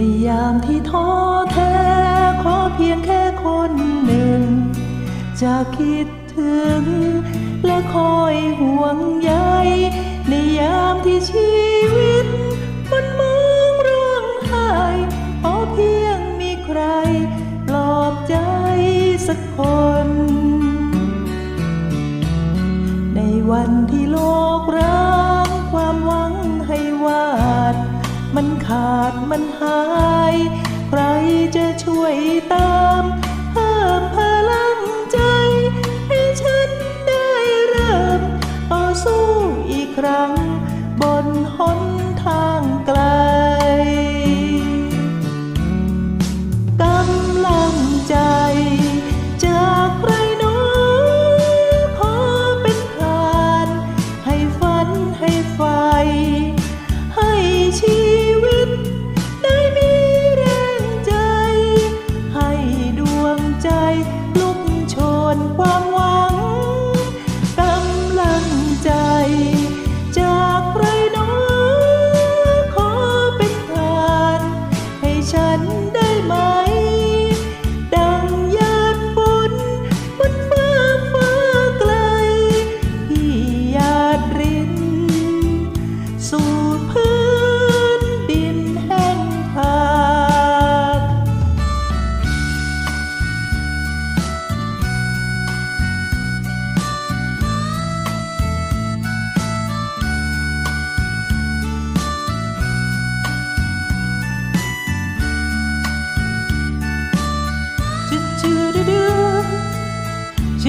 ในยามที่ท้อแท้ขอเพียงแค่คนหนึ่ง จะคิดถึง และคอยห่วงใยในยามที่ชีวิต มันมองร้องไห้ขอเพียงมีใครปลอบใจสักคน ในวันที่โลก ดมันหาย ใครจะช่วยตา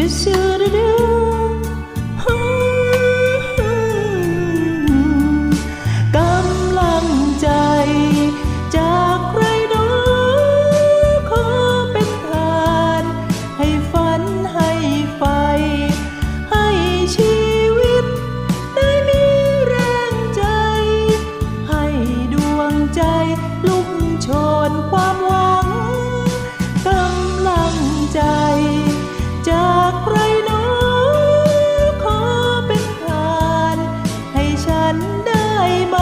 จูจูดูดูจูจูดูดู ฉันได้ไหม